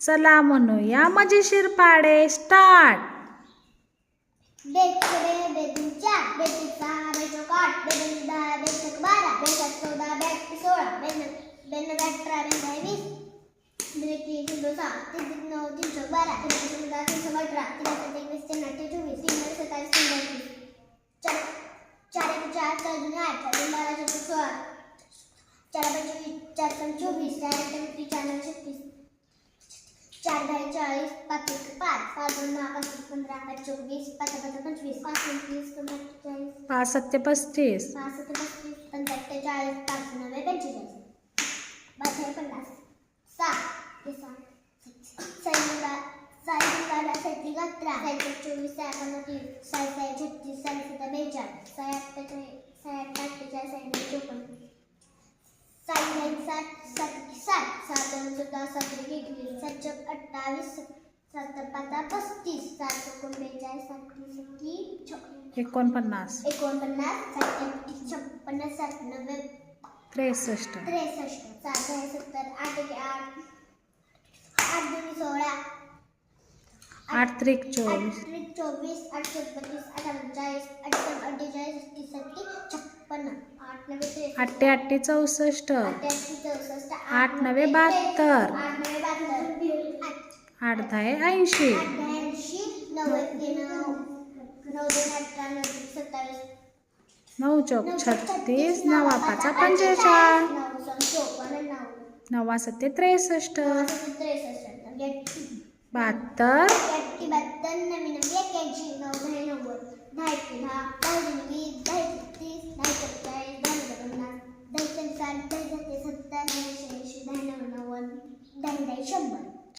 चला म्हणूया मजेशीर पाडे स्टार्ट बेकडे बेदून चार बेदून सहा बेचोक आठ बेदून दहा बेचोक बारा बेसात चौदा बेट सोळा बेन बेन अठरा बेन दहा वीस सहा नऊ तीनशे बारा तीन दहा तीनशे अठरा तीन सात एकवीस तीन चोवीस तीन सत्तावीस तीन चार चार एक चार चार दोन आठ चार दोन बारा चार सोळा. चार पंचवीस चार चोवीस चार एक चार छत्तीस चार दहा चाळीस पाच पाच. पाच दोन दहा पाच पंधरा पाच चोवीस पाच पाच पंचवीस पाच पंचवीस पंचेचाळीस पाच सत्ते पस्तीस. पाच सत्तर पस्तीस पंचेचाळीस पाच नव्वे पंचेचाळीस. पाच हे पन्नास. सहा. हे सहा. साई साई बारा साई अठरा साई चोवीस साई पंधरा तीस साई साई छत्तीस साई सत्तर बेचाळीस. साई अठ्ठेचाळीस साई अठरा अठ्ठेचाळीस साई नऊ चोपन्न. सात नऊ सात सात सात सात चौदा सात एक एकवीस सात चौक अठ्ठावीस सात पाच पस्तीस सात चौकोन बेचाळीस सात एकोणपन्नास. एकोणपन्नास सात छप्पन्न सात नव्वे त्रेसष्ट. त्रेसष्ट सात सत्तर आठ आठ आठ दोन्ही सोळा आठ त्रिक चोवीस. चोवीस आठ चौपतीस आठ अठ्ठेचाळीस आठ चौक अठ्ठेचाळीस तीस सत्ती छप्पन्न आठ आठे चौसष्ट आठ नव्वे बहात्तर. आठ दहा ऐंशी. नऊ चौक छत्तीस नवा पाचा पंचेचाळीस नवा सत्ते त्रेसष्ट. बहात्तर. शंभर.